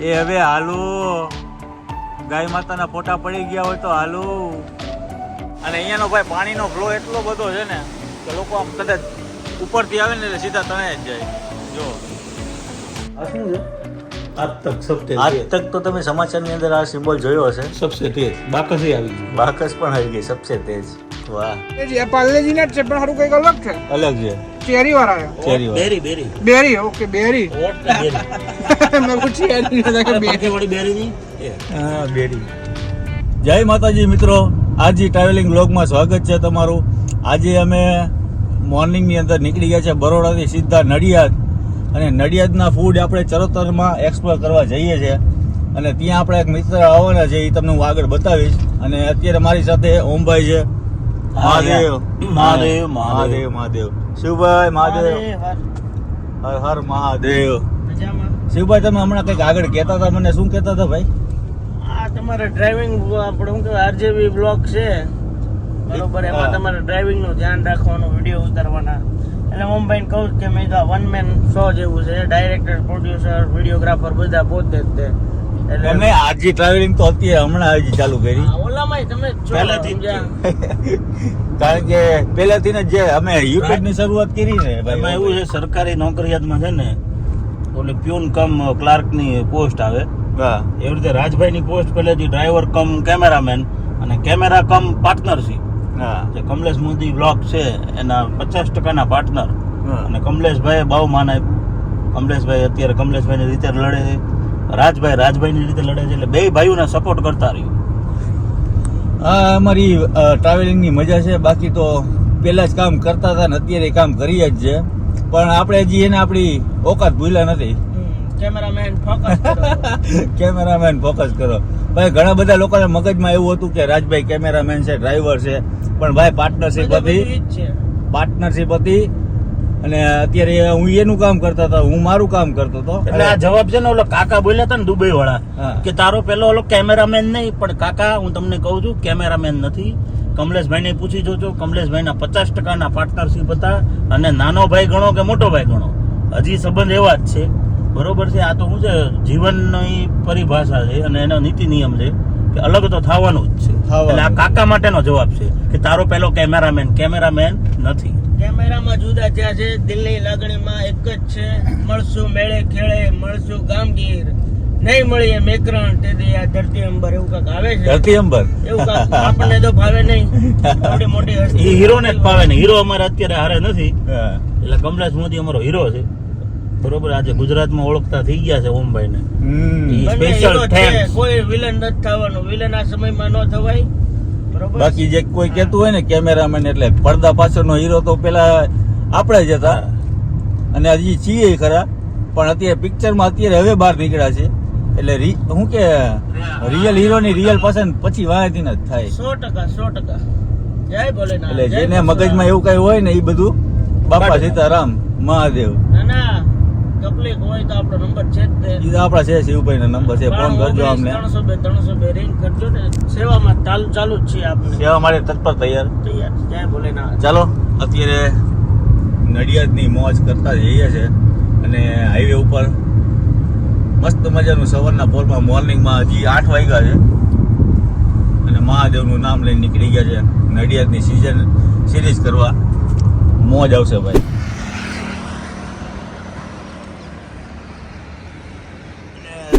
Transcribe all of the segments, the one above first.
એ હવે હાલું. ગાય માતાના ફોટા પડી ગયા હોય તો હાલું. અને અહીંયાનો ભાઈ પાણીનો ફ્લો એટલો બધો છે ને કે લોકો આમ કદાચ ઉપરથી આવે ને એટલે સીધા તણાય જ જાય. જો. આ શું છે? આજ તક સબસે આજ તક તો તમે સમાચારની અંદર આ સિમ્બોલ જોયો હશે. સબસે તેજ બાકસી આવી ગઈ. બાકસ પણ આવી ગઈ સબસે તેજ વાહ. એ પાર્લેજીના છે પણ સારું કંઈક અલગ છે. અલગ છે. ચેરી વાળા ચેરી બેરી બેરી. બેરી ઓકે બેરી. ઓટ કે બેરી. મેં કુછ ચેરી બેરી. વાળી બેરી ની? હા બેરી. જય માતાજી મિત્રો. આજે ટ્રાવેલિંગ બ્લોગમાં સ્વાગત છે તમારું. આજે અમે મોર્નિંગની અંદર નીકળી ગયા છે બરોડાથી સીધા નડિયાદ. અને નડિયાદના ફૂડ આપણે ચરોતરમાં એક્સપ્લોર કરવા જઈએ છીએ અને ત્યાં આપણે એક મિત્ર આવવાના છે એ તમને હું આગળ બતાવીશ. અને અત્યારે મારી સાથે ઓમભાઈ છે. મહાદેવ, મહાદેવ. મહાદેવ મહાદેવ. શિવભાઈ મહાદેવ. હર. હર મહાદેવ. શિવભાઈ તમે હમણાં કંઈક આગળ કહેતા હતા મને શું કહેતા હતા ભાઈ? આ તમારે ડ્રાઇવિંગ આપણે શું કહેવાય આરજેબી બ્લોક છે. બરોબર એમાં તમારે ડ્રાઇવિંગનું ધ્યાન રાખવાનું વીડિયો ઉતારવાના. એટલે હું ઓમભાઈ કહું કે મેં તો વન મેન શો જેવું છે. ડાયરેક્ટર પ્રોડ્યુસર વિડીયોગ્રાફર બધા પોતે જ તે. એટલે એમને આજે ટ્રાવેલિંગ તો અત્યારે હમણાં હજી ચાલુ કરી. તમે પહેલેથી? કારણ કે પહેલાથી ને જે અમે યુટ્યુબની શરૂઆત કરી ને એમાં ભાઈ એવું છે સરકારી નોકરિયાતમાં છે ને ઓલી પ્યુન કમ ક્લાર્કની પોસ્ટ આવે. હા. એવી રીતે રાજભાઈ ની પોસ્ટ પહેલેથી ડ્રાઈવર કમ કેમેરામેન અને કેમેરા કમ પાર્ટનરશીપ હા. જે કમલેશ મોદી બ્લોક છે એના પચાસ ટકાના પાર્ટનર અને કમલેશભાઈ બહુ માન આપ્યું. કમલેશભાઈ અત્યારે કમલેશભાઈની રીતે લડે છે. રાજભાઈ રાજભાઈની રીતે લડે છે એટલે બે ભાઈઓને સપોર્ટ કરતા રહ્યું. આ અમારી ટ્રાવેલિંગની મજા છે. બાકી તો પહેલાં જ કામ કરતા હતા ને અત્યારે કામ કરીએ જ છે. પણ આપણે હજી એને આપણી ઓકાત ભૂલ્યા નથી. કેમેરામેન ફોકસ કરો. કેમેરામેન ફોકસ કરો. ભાઈ ઘણા બધા લોકોના મગજમાં એવું હતું કે રાજભાઈ કેમેરામેન છે ડ્રાઈવર છે. પણ ભાઈ પાર્ટનરશિપ હતી. છે. પાર્ટનરશિપ હતી. અને અત્યારે હું એનું કામ કરતો હતો હું મારું કામ કરતો હતો. એટલે આ જવાબ છે ને ઓલો કાકા બોલ્યા હતા ને દુબઈ વાળા કે તારો પેલો ઓલો કેમેરામેન નહીં પણ કાકા હું તમને કહું છું કેમેરામેન નથી. કમલેશભાઈને પૂછી જોજો કમલેશભાઈના પચાસ ટકાના પાર્ટનરશીપ હતા અને નાનો ભાઈ ગણો કે મોટો ભાઈ ગણો? હજી સંબંધ એવા જ છે. બરોબર છે? આ તો શું છે? જીવનની પરિભાષા છે અને એનો નીતિ નિયમ છે કે અલગ તો થવાનું જ છે. એટલે આ કાકા માટેનો જવાબ છે કે તારો પેલો કેમેરામેન કેમેરામેન નથી. કેમેરામાં જુદા થયા છે. દિલની લાગણીમાં એક જ છે. મળશું મેળે ખેળે મળશું ગામગીર. નહીં મળીએ મેકરણ. તેથી આ ધરતી અંબર એવું કાંક આવે છે. ધરતી અંબર? એવું કાક. આપણને તો ભાવે નહીં. મોટી મોટી હસ્તી હીરો ને જ ભાવે ને હીરો અમારે અત્યારે હારે નથી. એટલે કમલેશ મોદી અમારો હીરો છે. બરોબર? આજે ગુજરાતમાં ઓળખતા થઈ ગયા છે ઓમભાઈ ને સ્પેશિયલ. કોઈ વિલન નથી થવાનું. વિલન આ સમયમાં ન થવાય. બાકી જે કોઈ કહેતું હોય ને કેમેરામેન એટલે પડદા પાછળનો હીરો તો પેલા આપણે જ હતા. અને હજી છીએ ખરા. પણ અત્યારે પિક્ચરમાં અત્યારે હવે બહાર નીકળ્યા છે. એટલે હું કે રિયલ હીરોની રિયલ પસંદ પછી વાંચી જ થાય. સો ટકા સો ટકા. એટલે જેને મગજમાં એવું કઈ હોય ને એ બધું બાપા. સીતારામ મહાદેવ. ના ના. તકલીફ હોય તો આપણો નંબર છે જ તે. ઈ આપણા છે શિવભાઈ નો નંબર છે ફોન કરજો અમને. ત્રણસો બે ત્રણસો બે રિંગ કરજો ને. સેવામાં ચાલુ ચાલુ જ છે આપણે. સેવા માટે તત્પર તૈયાર. તૈયાર. જય ભોલેનાથ. ચાલો અત્યારે નડિયાદની મોજ કરતા જઈએ છે અને હાઈવે ઉપર મસ્ત મજાનું સવારના પોરમાં મોર્નિંગમાં હજી આઠ વાગ્યા છે અને મહાદેવનું નામ લઈને નીકળી ગયા છે. નડિયાદની સિઝન સિરીઝ કરવા. મોજ આવશે ભાઈ.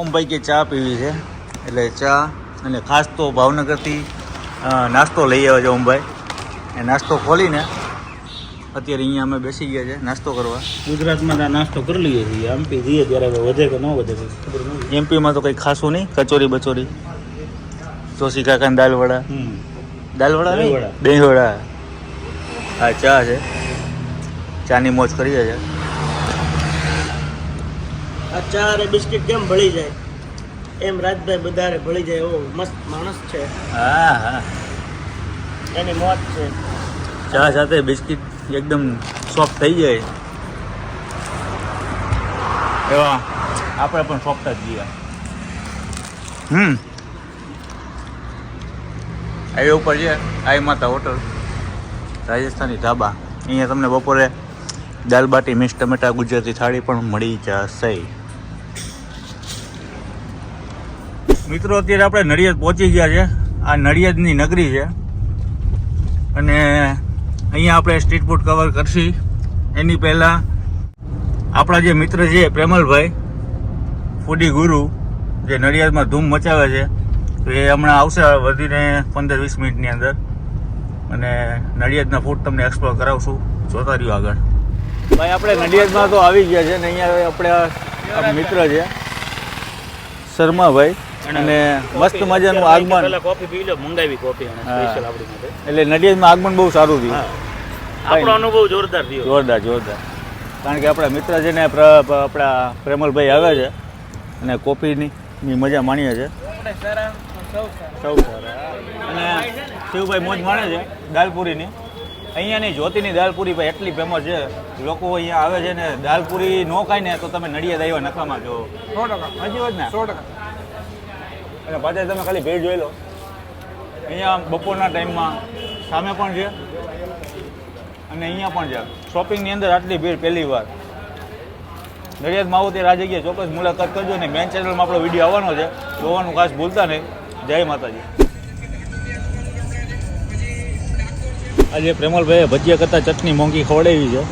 ઓમભાઈ કે ચા પીવી છે. એટલે ચા અને ખાસ તો ભાવનગરથી નાસ્તો લઈ આવ્યા છે ઓમભાઈ એ નાસ્તો ખોલીને અત્યારે અહીંયા અમે બેસી ગયા છે નાસ્તો કરવા. ગુજરાતમાં આ નાસ્તો કરી લઈએ છીએ. એમપી જઈએ ત્યારે વધે કે ન વધે ખબર એમપીમાં તો કંઈ ખાસું નહીં કચોરી બચોરી ચોસી કાકા દાલ વડા હમ. દાલ વડા નહીં. દહીં વડા હા ચા છે. ચાની મોજ કરીએ છે આ ચા અને બિસ્કિટ કેમ ભળી જાય? એમ રાજભાઈ બધારે ભળી જાય એવો મસ્ત માણસ છે. હા હા. એની મોત છે. ચા સાથે બિસ્કિટ એકદમ સોફ્ટ થઈ જાય. એવા આપણે પણ સોફ્ટ જ જઈએ હમ. હાઈવે ઉપર છે આઈ માતા હોટલ રાજસ્થાની ઢાબા અહીંયા તમને બપોરે દાલ બાટી મિક્સ ટમેટા ગુજરાતી થાળી પણ મળી જશે. મિત્રો, અત્યારે આપણે નડિયાદ પહોંચી ગયા છે. આ નડિયાદની નગરી છે. અને અહીંયા આપણે સ્ટ્રીટ ફૂડ કવર કરશી. એની પહેલાં આપણા જે મિત્ર છે, પ્રેમલભાઈ ફૂડી ગુરુ, જે નડિયાદમાં ધૂમ મચાવે છે, તો એ હમણાં આવશે વધીને પંદર વીસ મિનિટની અંદર. અને નડિયાદના ફૂડ તમને એક્સપ્લોર કરાવશું. જોતા રહ્યું આગળ. ભાઈ, આપણે નડિયાદમાં તો આવી ગયા છે ને, અહીંયા આપણે મિત્ર છે, શર્માભાઈ. અને મસ્ત મજાનું આગમન. પહેલા કોફી પી લો મંગાવી કોફી સ્પેશિયલ આપણી માટે. એટલે નડિયાદમાં આગમન બહુ સારું થયું. આપણો અનુભવ જોરદાર થયો. જોરદાર જોરદાર. કારણ કે આપણા મિત્ર છે ને આપણા પ્રેમલભાઈ આવે છે અને કોફીની ની મજા માણીએ છે. સૌ સારા. અને શિવભાઈ મોજ માણે છે દાલપુરીની. અહીંયાની જ્યોતિની દાલપુરી ભાઈ એટલી ફેમસ છે. લોકો અહીંયા આવે છે ને દાલપુરી ન ખાય ને તો તમે નડિયાદ આવ્યા નખામાં જો. સો ટકા. હજી વાત ને? સો ટકા. અને પાછા તમે ખાલી ભીડ જોઈ લો. અહીંયા બપોરના ટાઈમમાં સામે પણ છે. અને અહીંયા પણ છે. શોપિંગની અંદર આટલી ભીડ પહેલી વાર. નડિયાદમાં આવો ત્યારે આ જગ્યાએ ચોક્કસ મુલાકાત કરજો ને મેન ચેનલમાં આપણો વીડિયો આવવાનો છે. જોવાનું ખાસ ભૂલતા નહીં. જય માતાજી. આજે પ્રેમલભાઈએ ભજીયા કરતાં ચટણી મોંઘી ખવડાવી છે.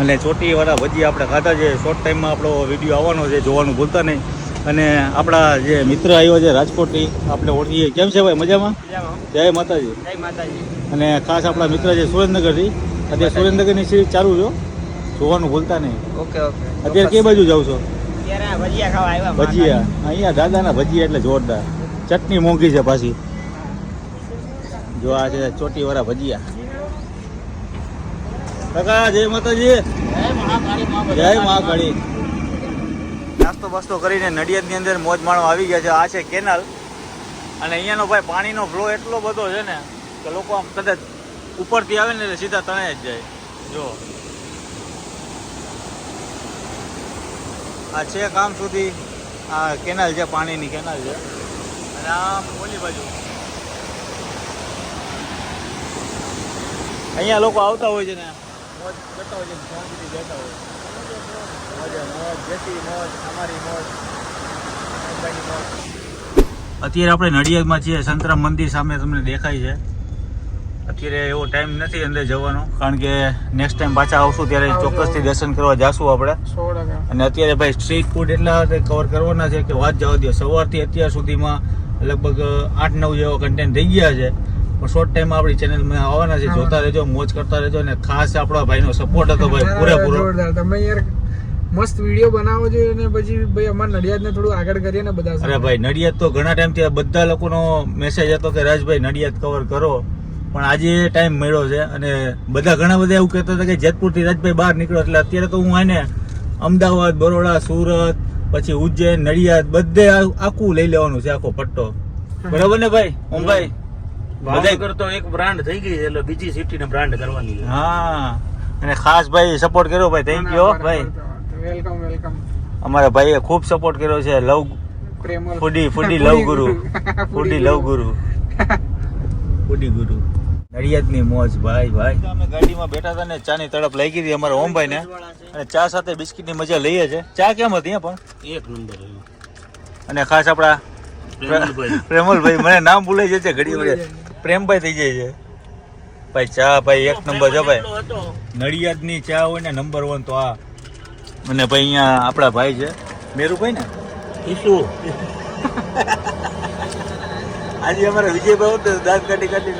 અને ચોટીવાળા ભજીયા આપણે ખાધા છે. શોર્ટ ટાઈમમાં આપણો વીડિયો આવવાનો છે. જોવાનું ભૂલતા નહીં. અને આપણા જે મિત્ર આવ્યો છે રાજકોટથી આપણે ઓળખીએ. કેમ છે ભાઈ મજામાં? જય માતાજી. જય માતાજી. અને ખાસ આપણા મિત્ર છે સુરેન્દ્રનગરથી. અત્યારે સુરેન્દ્રનગરની સીરીઝ ચાલુ છો જોવાનું ભૂલતા નહીં. Okay okay. અત્યારે કે બાજુ જાવ છો? ભજીયા ખાવા આવ્યા ભજીયા. અહીંયા દાદાના ભજીયા એટલે જોરદાર. ચટણી મોંઘી છે પાછી. જો આ છે ચોટીવાળા ભજીયા. કાકા જય માતાજી. જય મહાકાળી. નાસ્તો બાસ્તો કરીને નડિયાદની અંદર મોજ માણવા આવી ગયા છે. આ છે કેનાલ. અને અહીંયાનો ભાઈ પાણીનો ફ્લો એટલો બધો છે ને કે લોકો આમ કદાચ ઉપરથી આવે ને એટલે સીધા તણાઈ જ જાય. જો. આ છે કામ સુધી. આ કેનાલ છે, પાણીની કેનાલ છે. અને આમ ઓલી બાજુ. અહીંયા લોકો આવતા હોય છે ને. મોજ કરતા હોય છે ને સુધી જતા હોય મોજે મોજ જેસી મોજ અમારી મોજ અત્યારે આપણે નડિયાદમાં છીએ. સંતરામ મંદિર સામે તમને દેખાય છે. અત્યારે એવો ટાઈમ નથી અંદર જવાનો. કારણ કે નેક્સ્ટ ટાઈમ પાછા આવશું ત્યારે ચોક્કસથી દર્શન કરવા જાશું આપણે. અને અત્યારે ભાઈ સ્ટ્રીટ ફૂડ એટલા કવર કરવાના છે કે વાત જવા દો સવારથી અત્યાર સુધીમાં લગભગ આઠ નવ જેવો કન્ટેન્ટ થઈ ગયા છે. પણ શોર્ટ ટાઈમ આપણી ચેનલમાં આવવાના છે. જોતા રહેજો મોજ કરતા રહેજો અને ખાસ આપણા ભાઈનો સપોર્ટ હતો ભાઈ. પૂરેપૂરો. તમે યાર મસ્ત વીડિયો બનાવો જોઈએ અને પછી ભાઈ અમારા નડિયાદને થોડું આગળ કરીએ ને બધા અરે ભાઈ નડિયાદ તો ઘણા ટાઈમથી આ બધા લોકોનો મેસેજ હતો કે રાજભાઈ નડિયાદ કવર કરો. પણ આજે ટાઈમ મળ્યો છે અને બધા ઘણા બધા એવું કહેતા હતા કે જેતપુરથી રાજભાઈ બહાર નીકળો. એટલે અત્યારે તો હું આને અમદાવાદ બરોડા સુરત પછી ઉજ્જૈન નડિયાદ બધે આખું લઈ લેવાનું છે આખો પટ્ટો. બરાબર ને ભાઈ ઓમ ભાઈ ભાવનગર તો એક બ્રાન્ડ થઈ ગઈ છે એટલે બીજી સિટીને બ્રાન્ડ કરવાની હા. અને ખાસ ભાઈ સપોર્ટ કર્યો ભાઈ થેન્ક યુ ભાઈ. વેલકમ વેલકમ અમારા ભાઈએ ખૂબ સપોર્ટ કર્યો છે લવ ફૂડી ફૂડી લવ ગુરુ. ફૂડી લવ ગુરુ. ફૂડી ગુરુ. નડિયાદની મોજ ભાઈ ભાઈ. અમે ગાડીમાં બેઠા હતા ને ચાની તડપ લઈ ગઈ હતી અમારા ઓમભાઈ ને અને ચા સાથે બિસ્કિટની મજા લઈએ છે. ચા કેમ હતી પણ? એક નંબર અને ખાસ આપણા પ્રેમલભાઈ. પ્રેમલભાઈ મને નામ ભૂલાઈ જાય છે ઘડી વડે પ્રેમભાઈ થઈ જાય છે. ભાઈ ચા ભાઈ એક નંબર છે ભાઈ. નડિયાદની ચા હોય ને નંબર વન તો આ. અને ભાઈ અહીંયા આપણા ભાઈ છે. મેરુભાઈ ને? ઈસુ. આજે અમારા વિજયભાઈ તો દાંત કાઢી કાઢી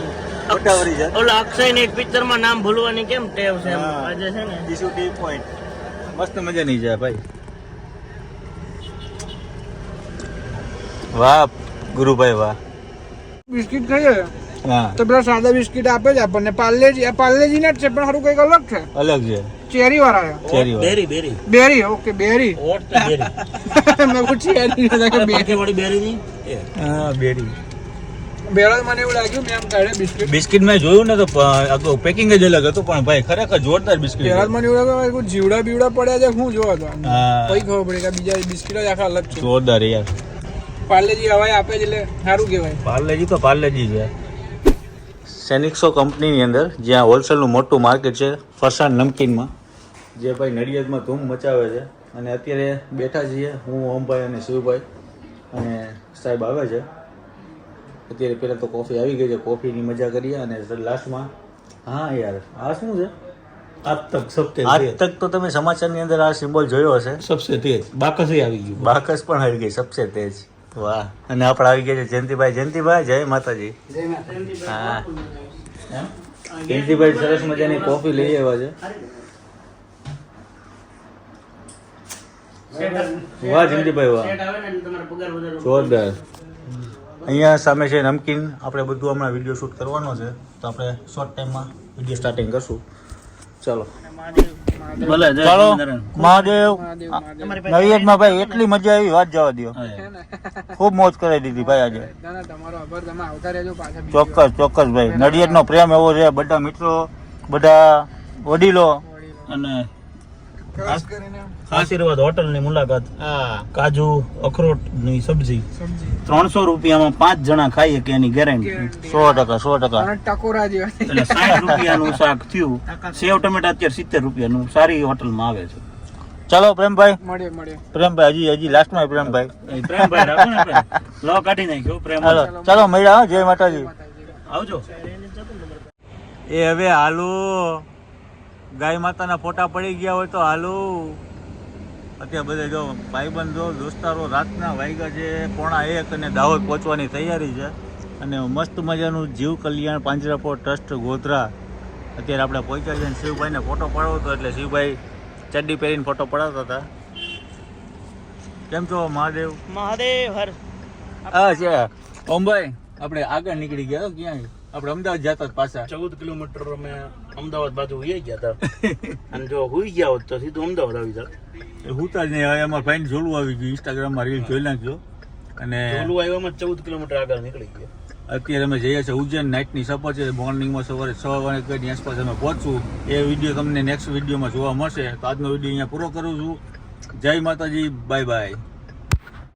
મોટા છે. ઓલો અક્ષયની પિક્ચરમાં નામ ભૂલવાની કેમ ટેવ છે આજે છે ને. ઈશુ ટી પોઈન્ટ મસ્ત મજાની છે ભાઈ. વાહ ગુરુભાઈ વાહ. બિસ્કિટ ખાઈએ? તો પેલા સાદા બિસ્કિટ આપે છે આપણને. પાર્લેજી આ પાર્લેજી ના જ છે પણ સારું કંઈક અલગ છે. અલગ છે. ચેરી વાળા છે ચેરી બેરી બેરી. બેરી ઓકે બેરી. ઓટ તો બેરી. મેં કહું ચેરી ને કે બેરી. વાળી બેરી ની હા બેરી. બેરા મને એવું લાગ્યું મેં આમ કાઢે બિસ્કિટ. બિસ્કિટ મેં જોયું ને તો પેકિંગ જ અલગ હતું પણ ભાઈ ખરેખર જોરદાર બિસ્કિટ પેલા મને એવું લાગ્યું કોઈ જીવડા બીવડા પડ્યા છે હું જોવા તો. કઈ ખબર પડી કે બીજા બિસ્કિટ જ આખા અલગ છે. જોરદાર યાર. પાર્લેજી હવાય આપે છે એટલે સારું કહેવાય. પાર્લેજી તો પાર્લેજી છે. સેનિક્સો કંપનીની અંદર જ્યાં હોલસેલનું મોટું માર્કેટ છે ફરસાણ નમકીનમાં જે ભાઈ નડિયાદમાં ધૂમ મચાવે છે. અને અત્યારે બેઠા છીએ હું ઓમભાઈ અને શિવભાઈ. અને સાહેબ આવે છે. અત્યારે પહેલાં તો કોફી આવી ગઈ છે કોફીની મજા કરીએ અને લાસ્ટમાં હા યાર આ શું છે? આજ તક સબસે આજ તક તો તમે સમાચારની અંદર આ સિમ્બોલ જોયો હશે. સબસે તેજ. બાકસ આવી ગયું. બાકસ પણ આવી ગઈ સબસે તેજ. વાહ અને આપણે આવી ગયા છે જયંતિભાઈ જયંતિભાઈ જય માતાજી હા જયંતિભાઈ સરસ મજાની કોફી લઈ આવ્યા છે વાહ જયંતિભાઈ વાહ જોરદાર અહીંયા સામે છે નમકીન આપણે બધું હમણાં વીડિયો શૂટ કરવાનો છે તો આપણે શોર્ટ ટાઈમમાં વીડિયો સ્ટાર્ટિંગ કરશું ચાલો ભલે ચાલો મહાદેવ નડિયાદમાં ભાઈ એટલી મજા આવી વાત જવા દો? ખૂબ મોજ કરાવી દીધી ભાઈ આજે. ના ના તમારો આભાર. તમે આવતા રહેજો પાછા બીજી ચોક્કસ ચોક્કસ ભાઈ. નડિયાદનો પ્રેમ એવો છે બધા મિત્રો બધા વડીલો અને આશીર્વાદ હોટલની મુલાકાત કાજુ અખરોટની સબ્જી. ત્રણસો રૂપિયામાં પાંચ જણા ખાઈએ કે એની ગેરંટી. સો ટકા સો ટકા. એટલે સાઠ રૂપિયાનું શાક થયું. સેવ ટમેટા અત્યારે સિત્તેર રૂપિયાનું સારી હોટલમાં આવે છે. ચાલો પ્રેમભાઈ. મળીએ મળીએ. પ્રેમભાઈ હજી હજી લાસ્ટમાં પ્રેમભાઈ. પ્રેમભાઈ રાખો ને પ્રેમ. લો કાઢી નાખ્યો પ્રેમ. ચાલો ચલો મળ્યા હો, જય માતાજી. માતાજી આવજો. એ હવે હાલો. ગાય માતાના ફોટા પડી ગયા હોય તો હાલો. અત્યારે બધા જો ભાઈબંધ જો દોસ્તારો રાતના વાગ્યા છે પોણા એક અને દાહોદ પહોંચવાની તૈયારી છે. અને મસ્ત મજાનું જીવ કલ્યાણ પાંજરાપોળ ટ્રસ્ટ ગોધરા. અત્યારે આપણે પહોંચ્યા છીએ શિવભાઈને ફોટો પાડવો હતો એટલે શિવભાઈ ચડ્ડી પહેરીને ફોટો પડાવતા હતા. કેમ છો મહાદેવ? મહાદેવ હર. હા છે ઓમભાઈ આપણે આગળ નીકળી ગયા હો, ક્યાં આપણે અમદાવાદ જતા હતા પાછા. ચૌદ કિલોમીટર અમે અમદાવાદ બાજુ ઉઈ ગયા હતા. અને જો હોઈ ગયા હોત તો સીધું અમદાવાદ આવી જાત. હુતા જ નહીં હવે અમારા ભાઈને જોલું આવી ગયું ઇન્સ્ટાગ્રામમાં રીલ જોઈ નાખ્યો અને ચોલું આવ્યામાં ચૌદ કિલોમીટર આગળ નીકળી ગયા. અત્યારે અમે જઈએ છીએ ઉજ્જૈન નાઇટની સફર છે. મોર્નિંગમાં સવારે છ વાગ્યાની આસપાસ અમે પહોંચશું. એ વીડિયો તમને નેક્સ્ટ વિડીયોમાં જોવા મળશે. તો આજનો વીડિયો અહીંયા પૂરો કરું છું. જય માતાજી. Bye bye